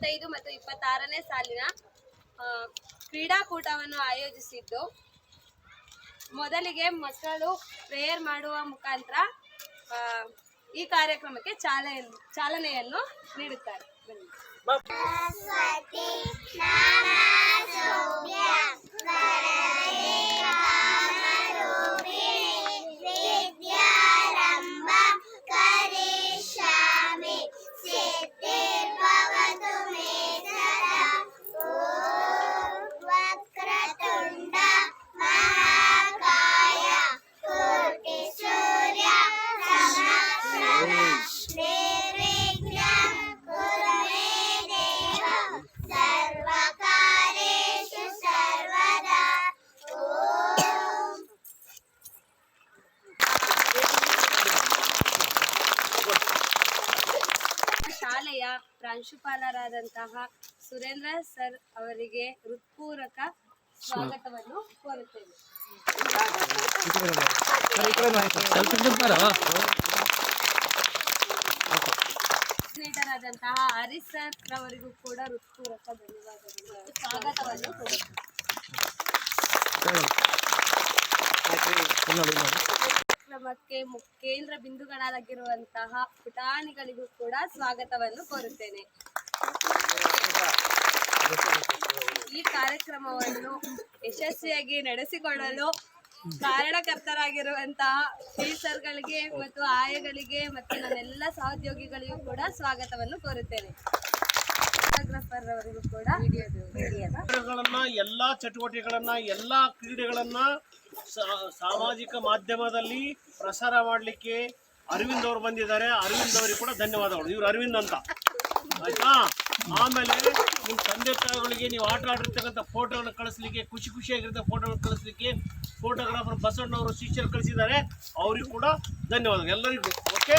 ಇಪ್ಪತ್ತೈದು ಮತ್ತು ಇಪ್ಪತ್ತಾರನೇ ಸಾಲಿನ ಕ್ರೀಡಾಕೂಟವನ್ನು ಆಯೋಜಿಸಿದ್ದು. ಮೊದಲಿಗೆ ಮಕ್ಕಳು ಪ್ರೇಯರ್ ಮಾಡುವ ಮುಖಾಂತರ ಈ ಕಾರ್ಯಕ್ರಮಕ್ಕೆ ಚಾಲನೆ, ಚಾಲನೆಯನ್ನು ನೀಡುತ್ತಾರೆ. ಬನ್ನಿ. ಪ್ರಾಂಶುಪಾಲರಾದಂತಹ ಸುರೇಂದ್ರ ಸರ್ ಅವರಿಗೆ ಹೃತ್ಪೂರ್ವಕ ಸ್ವಾಗತವನ್ನು ಕೋರುತ್ತೇನೆ. ಸ್ನೇಹಿತರಾದಂತಹ ಹರೀಶ್ ಸರ್ ಅವರಿಗೂ ಕೂಡ ಹೃತ್ಪೂರ್ವಕ ಧನ್ಯವಾದಗಳು. ಸ್ವಾಗತವನ್ನು ಕೋರುತ್ತೇನೆ. ಕಾರ್ಯಕ್ರಮಕ್ಕೆ ಕೇಂದ್ರ ಬಿಂದುಗಳಾಗಿರುವಂತಹ ಪುಟಾಣಿಗಳಿಗೂ ಕೂಡ ಸ್ವಾಗತವನ್ನು ಕೋರುತ್ತೇನೆ. ಈ ಕಾರ್ಯಕ್ರಮವನ್ನು ಯಶಸ್ವಿಯಾಗಿ ನಡೆಸಿಕೊಳ್ಳಲು ಕಾರಣಕರ್ತರಾಗಿರುವಂತಹ ಟೀಚರ್ಗಳಿಗೆ ಮತ್ತು ಆಯಗಳಿಗೆ ಮತ್ತು ನನ್ನೆಲ್ಲ ಸಹೋದ್ಯೋಗಿಗಳಿಗೂ ಕೂಡ ಸ್ವಾಗತವನ್ನು ಕೋರುತ್ತೇನೆ. ಫೋಟೋಗ್ರಾಫರ್ ಅವರಿಗೂ ಕೂಡ ಎಲ್ಲಾ ಚಟುವಟಿಕೆಗಳನ್ನ ಎಲ್ಲಾ ಕ್ರೀಡೆಗಳನ್ನ ಸಾಮಾಜಿಕ ಮಾಧ್ಯಮದಲ್ಲಿ ಪ್ರಸಾರ ಮಾಡಲಿಕ್ಕೆ ಅರವಿಂದ್ ಅವರು ಬಂದಿದ್ದಾರೆ. ಅರವಿಂದ್ ಅವರಿಗೆ ಕೂಡ ಧನ್ಯವಾದಗಳು. ಇವ್ರು ಅರವಿಂದ್ ಅಂತ. ಆಯ್ತಾ? ಆಮೇಲೆ ನಿಮ್ಮ ತಂದೆ ತಾಯಿಗಳಿಗೆ ನೀವು ಆಟ ಆಡಿರ್ತಕ್ಕಂಥ ಫೋಟೋಗಳನ್ನ ಕಳಿಸ್ಲಿಕ್ಕೆ ಖುಷಿ ಖುಷಿಯಾಗಿರ್ತಕ್ಕ ಫೋಟೋಗಳನ್ನ ಕಳಿಸ್ಲಿಕ್ಕೆ ಫೋಟೋಗ್ರಾಫರ್ ಬಸವಣ್ಣವರು ಶಿಷ್ಯರು ಕಳಿಸಿದ್ದಾರೆ. ಅವರಿಗೂ ಕೂಡ ಧನ್ಯವಾದಗಳು. ಎಲ್ಲರಿಗೂ. Okay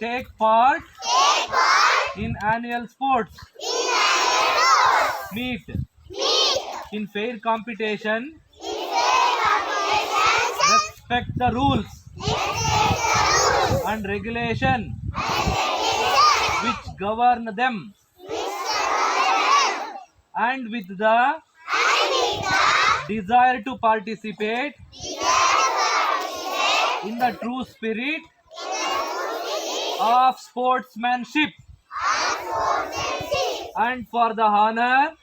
take part, take part in annual sports. In sports. Meet. Meet. In fair competition. Respect the rules. Rules. And regulation. Regulation. Which govern them. Them. And with the. Desire to participate. Desire to participate. In the true spirit of sportsmanship and for the honor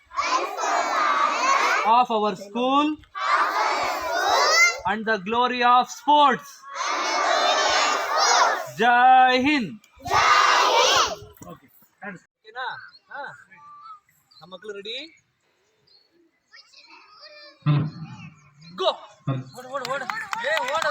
of our school and the glory of sports. Jai Hind. Okay. ಓಕೆನಾ ಹಾ ನಮ್ಮ ಮಕ್ಕಳು ready ಗೋ ಓಡು ಓಡು ಓಡು ಏ ಓಡು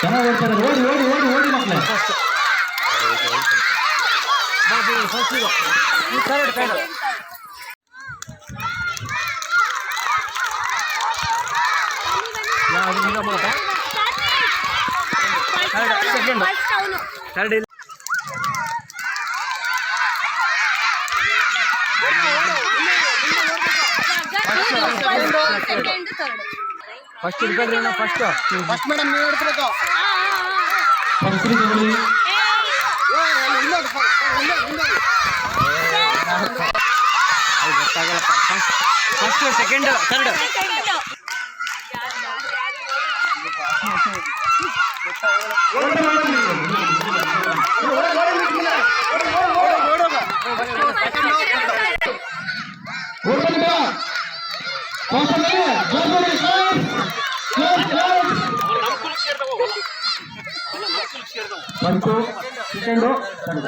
ಚೆನ್ನಾಗಿ ಓಡ್ತಾರೆ ಓಡಿ ಓಡಿ ಓಡಿ ಓಡಿ ಮಕ್ಕಳೇ ಬಾ, ಬಾ, first second first repair first. First. Madam మీరు ఎడుతున్నా ఫస్ట్ ఫస్ట్ సెకండ్. థర్డ్ ಬಂತು ಸೆಕೆಂಡು ಕನ್ನಡ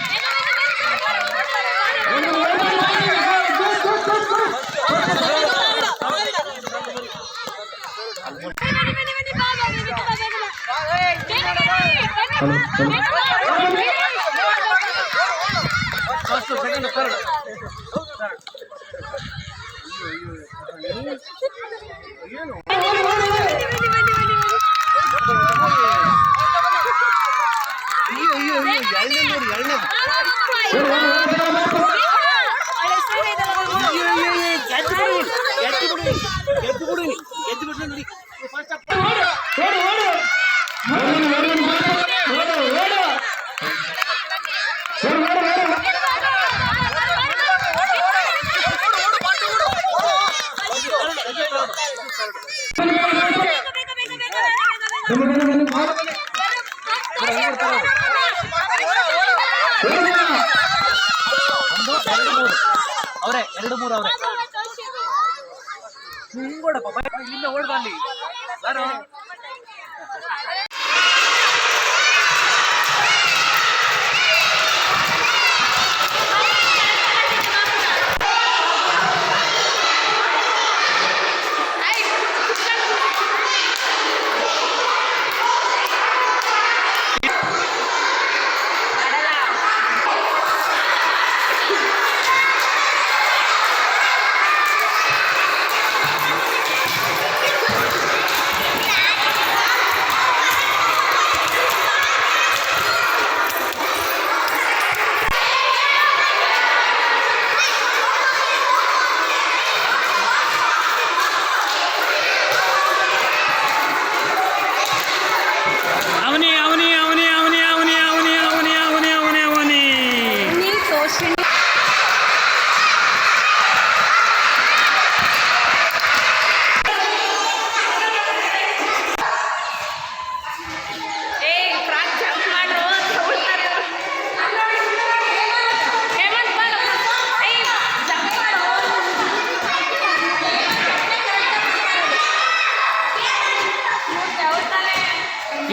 ચલો ચલો ಅವರೇ ಎರಡು ಮೂರು ಅವರೇ ಹಿಂಗೋಡಪ್ಪ ಇಲ್ಲಿಂದ ಓಡ್ಬಲ್ಲಿ ಬರೋ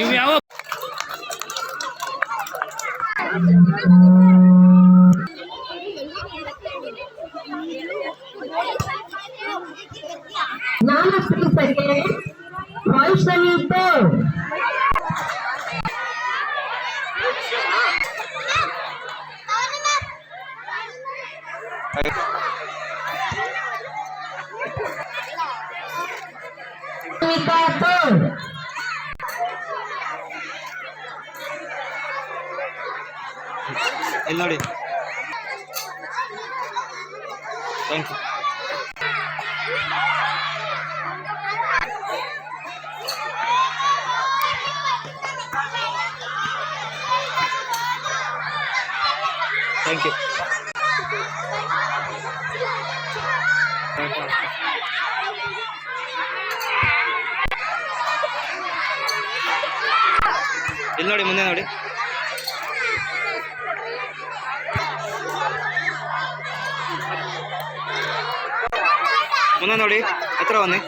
não ako. ನಾನು ಸಿಗುತ್ತಕ್ಕೆ ವೈಷ್ಣವಿದ್ದು Thank. ಇಲ್ಲಿ ನೋಡಿ. ಥ್ಯಾಂಕ್ ಯು ಥ್ಯಾಂಕ್ ಯು ಇಲ್ಲಿ ನೋಡಿ ಮುಂದೆ ನೋಡಿ. ಮುಂದೆ ನೋಡಿ ಹತ್ರ ಬನ್ನಿ.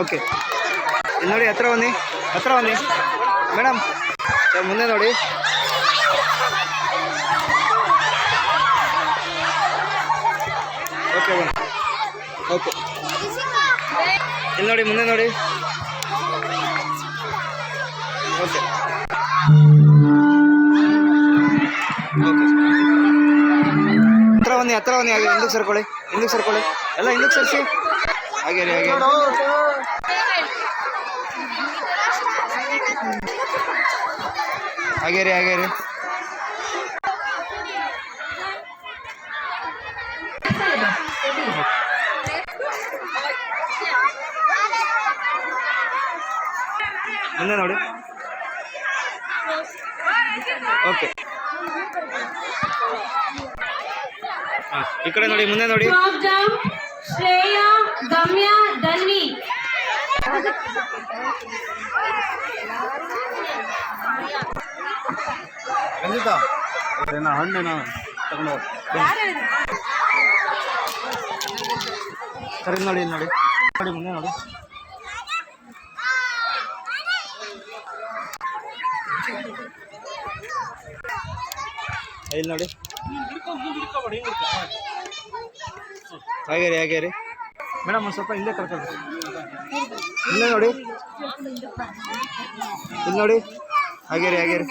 ಓಕೆ. ನೋಡಿ ಹತ್ರ ಬನ್ನಿ ಹತ್ರ ಬನ್ನಿ. ಮೇಡಮ್ ಮುಂದೆ ನೋಡಿ. ಓಕೆ ಓಕೆ ಇಲ್ಲಿ ನೋಡಿ, ಮುಂದೆ ನೋಡಿ. ಓಕೆ ಹತ್ರ ಬನ್ನಿ ಹತ್ರ ಬನ್ನಿ, ಹಾಗೆ ಹಿಂದಕ್ಕೆ ಸರ್ಕೊಳ್ಳಿ ಹಿಂದಕ್ಕೆ ಸರ್ಕೊಳ್ಳಿ. ಎಲ್ಲ ಹಿಂದಕ್ಕೆ ಸರ್ಸಿ. ಹಾಗೆ ರೀ ಹಾಗೆ. ಹಾಗೆ ರೀ ಹಾಗೆ ರೀ. ಮುಂದೆ ನೋಡಿ. ಓಕೆ ಹಾಂ ಈ ಕಡೆ ನೋಡಿ ಮುಂದೆ ನೋಡಿ. ಶ್ರೇಯಾ ಶ್ರೇಯ ಗಮ್ಯ ಧನ್ವಿ ಖಂಡಿತ. ಹಣ್ಣೇನ ತಗೊಂಡು ಸರಿ ನೋಡಿ ನೋಡಿ. ನೋಡಿ ಮುಂದೆ ನೋಡಿ. ಇಲ್ಲಿ ನೋಡಿ. ಹಾಗೆ ರೀ ಹಾಗೆ ರೀ ಮೇಡಮ್ ಒಂದು ಸ್ವಲ್ಪ ಇಲ್ಲೇ ಕರ್ಕೊಂಡು ಇಲ್ಲೇ ನೋಡಿ. ಇಲ್ಲಿ ನೋಡಿ. ಹಾಗೆ ರೀ ಹಾಗೆ ರೀ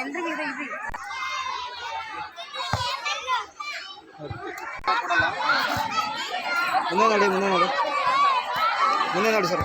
ಮುಂದೆ ನೋಡಿ ಮುಂದೆ ನೋಡಿ. ಮುಂದೆ ನೋಡಿ ಸರ್.